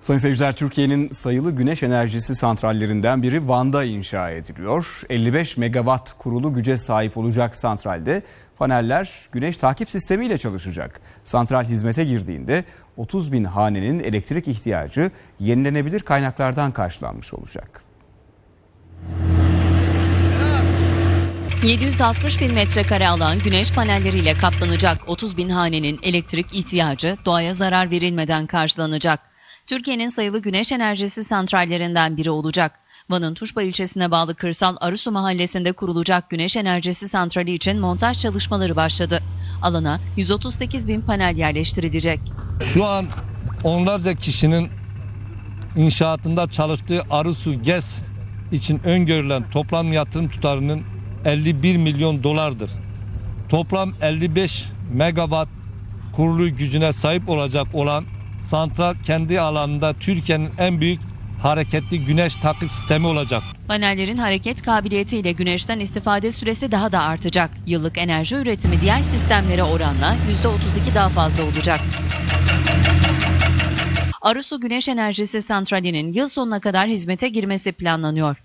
Sayın seyirciler Türkiye'nin sayılı güneş enerjisi santrallerinden biri Van'da inşa ediliyor. 55 megawatt kurulu güce sahip olacak santralde paneller güneş takip sistemiyle çalışacak. Santral hizmete girdiğinde 30 bin hanenin elektrik ihtiyacı yenilenebilir kaynaklardan karşılanmış olacak. 760 bin metrekare alan güneş panelleriyle kaplanacak 30 bin hanenin elektrik ihtiyacı doğaya zarar verilmeden karşılanacak. Türkiye'nin sayılı güneş enerjisi santrallerinden biri olacak. Van'ın Tuşba ilçesine bağlı kırsal Arısu mahallesinde kurulacak güneş enerjisi santrali için montaj çalışmaları başladı. Alana 138 bin panel yerleştirilecek. Şu an onlarca kişinin inşaatında çalıştığı Arısu GES için öngörülen toplam yatırım tutarının 51 milyon dolardır. Toplam 55 megawatt kurulu gücüne sahip olacak olan santral kendi alanında Türkiye'nin en büyük hareketli güneş takip sistemi olacak. Panellerin hareket kabiliyetiyle güneşten istifade süresi daha da artacak. Yıllık enerji üretimi diğer sistemlere oranla %32 daha fazla olacak. Arısu Güneş Enerjisi Santrali'nin yıl sonuna kadar hizmete girmesi planlanıyor.